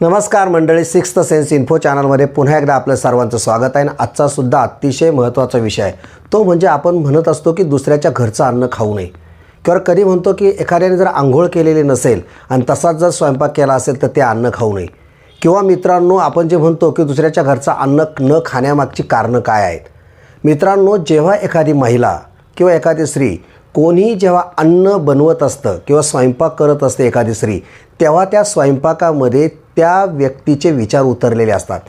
नमस्कार मंडळी sixth sense info चॅनलमध्ये पुन्हा एकदा आपलं सर्वांचं स्वागत आहे. आणि आजचा सुद्धा अतिशय महत्त्वाचा विषय आहे. तो म्हणजे आपण म्हणत असतो की दुसऱ्याच्या घरचं अन्न खाऊ नये. किंवा कधी म्हणतो की एखाद्याने जर आंघोळ केलेली नसेल आणि तसाच जर स्वयंपाक केला असेल तर ते अन्न खाऊ नये. किंवा मित्रांनो आपण जे म्हणतो की दुसऱ्याच्या घरचं अन्न न खाण्यामागची कारणं काय आहेत? मित्रांनो जेव्हा एखादी महिला किंवा एखादी स्त्री कोणीही जेव्हा अन्न बनवत असतं किंवा स्वयंपाक करत असते एखादी स्त्री तेव्हा त्या स्वयंपाकामध्ये त्या व्यक्तीचे विचार उतरलेले असतात.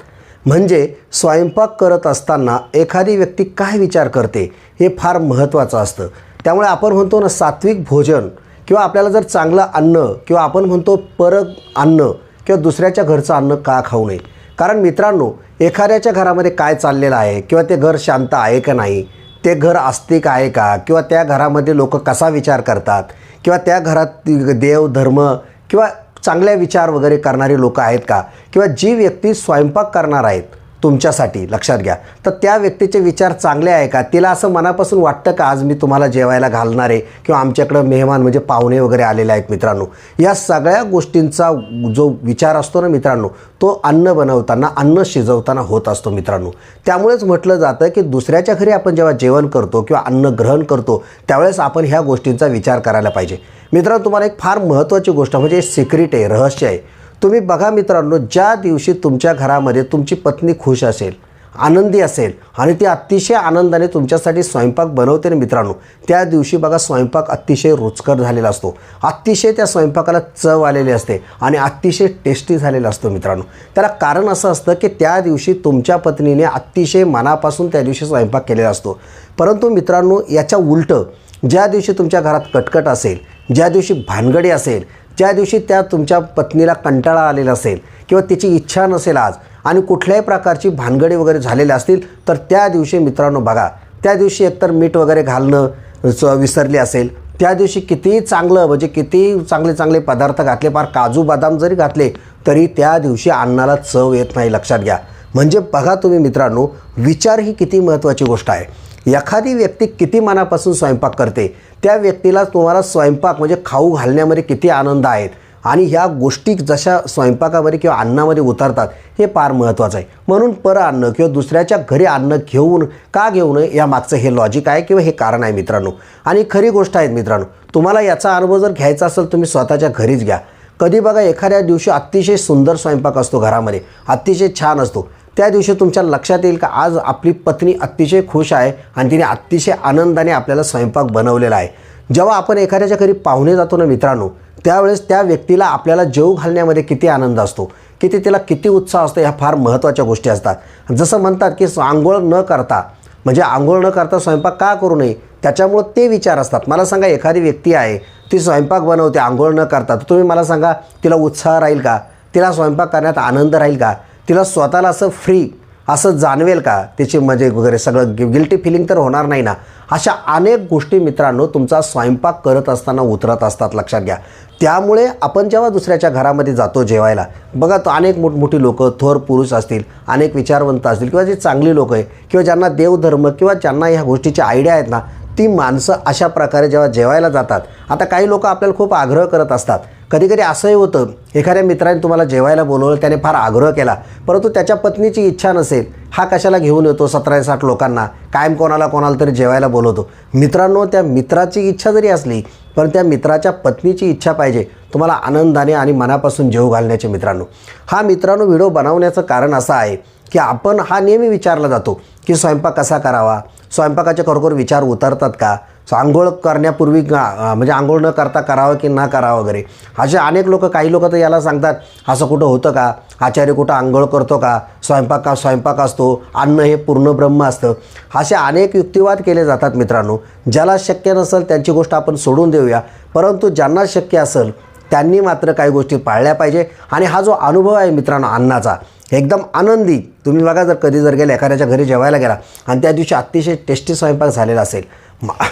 म्हणजे स्वयंपाक करत असताना एखादी व्यक्ती काय विचार करते हे फार महत्त्वाचं असतं. त्यामुळे आपण म्हणतो ना सात्विक भोजन किंवा आपल्याला जर चांगलं अन्न किंवा आपण म्हणतो परग अन्न किंवा दुसऱ्याच्या घरचं अन्न का खाऊ नये. कारण मित्रांनो एखाद्याच्या घरामध्ये काय चाललेलं आहे किंवा ते घर शांत आहे का नाही ते घर आस्तिक आहे का किंवा त्या घरामध्ये लोक कसा विचार करतात किंवा त्या घरात देव धर्म किंवा चांगले विचार वगैरे करणारी लोक आहेत का? किंवा जी व्यक्ती स्वयंपाक करणार आहेत तुमच्यासाठी लक्षात घ्या. तर त्या व्यक्तीचे विचार चांगले आहे का? तिला असं मनापासून वाटतं का आज मी तुम्हाला जेवायला घालणार आहे? किंवा आमच्याकडं मेहमान म्हणजे पाहुणे वगैरे आलेले आहेत मित्रांनो. या सगळ्या गोष्टींचा जो विचार असतो ना मित्रांनो तो अन्न बनवताना अन्न शिजवताना होत असतो मित्रांनो. त्यामुळेच म्हटलं जातं की दुसऱ्याच्या घरी आपण जेव्हा जेवण करतो किंवा अन्न ग्रहण करतो त्यावेळेस आपण ह्या गोष्टींचा विचार करायला पाहिजे. मित्रांनो तुम्हाला एक फार महत्त्वाची गोष्ट म्हणजे सिक्रेट आहे रहस्य आहे. तुम्ही बघा मित्रांनो ज्या दिवशी तुमच्या घरामध्ये तुमची पत्नी खुश असेल आनंदी असेल आणि ती अतिशय आनंदाने तुमच्यासाठी स्वयंपाक बनवते ना मित्रांनो त्या दिवशी बघा स्वयंपाक अतिशय रुचकर झालेला असतो. अतिशय त्या स्वयंपाकाला चव आलेली असते आणि अतिशय टेस्टी झालेला असतो मित्रांनो. त्याला कारण असं असतं की त्या दिवशी तुमच्या पत्नीने अतिशय मनापासून त्या दिवशी स्वयंपाक केलेला असतो. परंतु मित्रांनो याच्या उलटं ज्या दिवशी तुमच्या घरात कटकट असेल ज्या दिवशी भानगडी असेल ज्या दिवशी त्या तुमच्या पत्नीला कंटाळा आलेला असेल किंवा तिची इच्छा नसेल आज आणि कुठल्याही प्रकारची भानगडी वगैरे झालेल्या असतील तर त्या दिवशी मित्रांनो बघा त्या दिवशी एकतर मीठ वगैरे घालणं विसरली असेल त्या दिवशी कितीही चांगलं म्हणजे किती चांगले चांगले पदार्थ घातले फार काजू बदाम जरी घातले तरी त्या दिवशी अन्नाला चव येत नाही लक्षात घ्या. म्हणजे बघा तुम्ही मित्रांनो विचार ही किती महत्त्वाची गोष्ट आहे. एखादी व्यक्ती किती मनापासून स्वयंपाक करते त्या व्यक्तीला तुम्हाला स्वयंपाक म्हणजे खाऊ घालण्यामध्ये किती आनंद आहेत आणि ह्या गोष्टी जशा स्वयंपाकामध्ये किंवा अन्नामध्ये उतरतात हे फार महत्त्वाचं आहे. म्हणून पर अन्न किंवा दुसऱ्याच्या घरी अन्न घेऊन का घेऊ नये या मागचं हे लॉजिक आहे किंवा हे कारण आहे मित्रांनो. आणि खरी गोष्ट आहे मित्रांनो तुम्हाला याचा अनुभव जर घ्यायचा असेल तुम्ही स्वतःच्या घरीच घ्या. कधी बघा एखाद्या दिवशी अतिशय सुंदर स्वयंपाक असतो घरामध्ये अतिशय छान असतो. त्या दिवशी तुमच्या लक्षात येईल का आज आपली पत्नी अतिशय खुश आहे आणि तिने अतिशय आनंदाने आपल्याला स्वयंपाक बनवलेला आहे. जेव्हा आपण एखाद्याच्या घरी पाहुणे जातो ना मित्रांनो त्यावेळेस त्या व्यक्तीला आपल्याला जेव घालण्यामध्ये किती आनंद असतो किती तिला किती उत्साह असतो ह्या फार महत्त्वाच्या गोष्टी असतात. जसं म्हणतात की आंघोळ न करता म्हणजे आंघोळ न करता स्वयंपाक का करू नये त्याच्यामुळं ते विचार असतात. मला सांगा एखादी व्यक्ती आहे ती स्वयंपाक बनवते आंघोळ न करता तर तुम्ही मला सांगा तिला उत्साह राहील का? तिला स्वयंपाक करण्यात आनंद राहील का? तिला स्वतःला असं फ्री असं जाणवेल का? तिची मजे वगैरे सगळं गिल्टी फिलिंग तर होणार नाही ना? अशा अनेक गोष्टी मित्रांनो तुमचा स्वयंपाक करत असताना उतरत असतात लक्षात घ्या. त्यामुळे आपण जेव्हा दुसऱ्याच्या घरामध्ये जातो जेवायला बघा तो अनेक मोठमोठी लोकं थोर पुरुष असतील अनेक विचारवंत असतील किंवा जे चांगली लोकं आहे किंवा ज्यांना देवधर्म किंवा ज्यांना ह्या गोष्टीची आयडिया आहेत ना ती माणसं अशा प्रकारे जेव्हा जेवायला जातात आता काही लोक आपल्याला खूप आग्रह करत असतात. कधी कधी असंही होतं एखाद्या मित्राने तुम्हाला जेवायला बोलवलं त्याने फार आग्रह केला परंतु त्याच्या पत्नीची इच्छा नसेल हा कशाला घेऊन येतो सतरा साठ लोकांना? कायम कोणाला कोणाला तरी जेवायला बोलवतो. मित्रांनो त्या मित्राची इच्छा जरी असली पण त्या मित्राच्या पत्नीची इच्छा पाहिजे. तुम्हाला आनंदाने आणि मनापासून जेव घालण्याचे मित्रांनो. हा मित्रांनो व्हिडिओ बनवण्याचं कारण असं आहे की आपण हा नेहमी विचारला जातो की स्वयंपाक कसा करावा? स्वयंपाकाचे खरोखर विचार उतरतात का? आंघोळ करण्यापूर्वी म्हणजे आंघोळ न करता करावं की ना करावं वगैरे? असे अनेक लोक काही लोक तर याला सांगतात असं कुठं होतं का? आचार्य कुठं आंघोळ करतो का? स्वयंपाक का स्वयंपाक असतो अन्न हे पूर्ण ब्रह्म असतं. असे अनेक युक्तिवाद केले जातात मित्रांनो. ज्याला शक्य नसेल त्यांची गोष्ट आपण सोडून देऊया. परंतु ज्यांना शक्य असेल त्यांनी मात्र काही गोष्टी पाळल्या पाहिजे. आणि हा जो अनुभव आहे मित्रांनो अन्नाचा एकदम आनंदी. तुम्ही बघा जर कधी जर गेला एखाद्याच्या घरी जेवायला गेला आणि त्या दिवशी अतिशय टेस्टी स्वयंपाक झालेला असेल.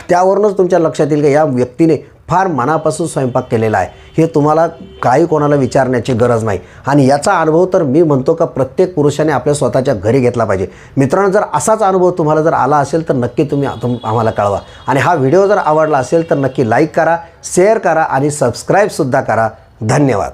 त्यावरूनच तुमच्या लक्षात येईल की या व्यक्तीने फार मनापासून स्वयंपाक केलेला आहे. हे तुम्हाला काही कोणाला विचारण्याची गरज नाही. आणि याचा अनुभव तर मी म्हणतो का प्रत्येक पुरुषाने आपल्या स्वतःच्या घरी घेतला पाहिजे. मित्रांनो जर असाच अनुभव तुम्हाला जर आला असेल तर नक्की तुम्ही तुम आम्हाला कळवा. आणि हा व्हिडिओ जर आवडला असेल तर नक्की लाईक करा शेअर करा आणि सबस्क्राईबसुद्धा करा. धन्यवाद.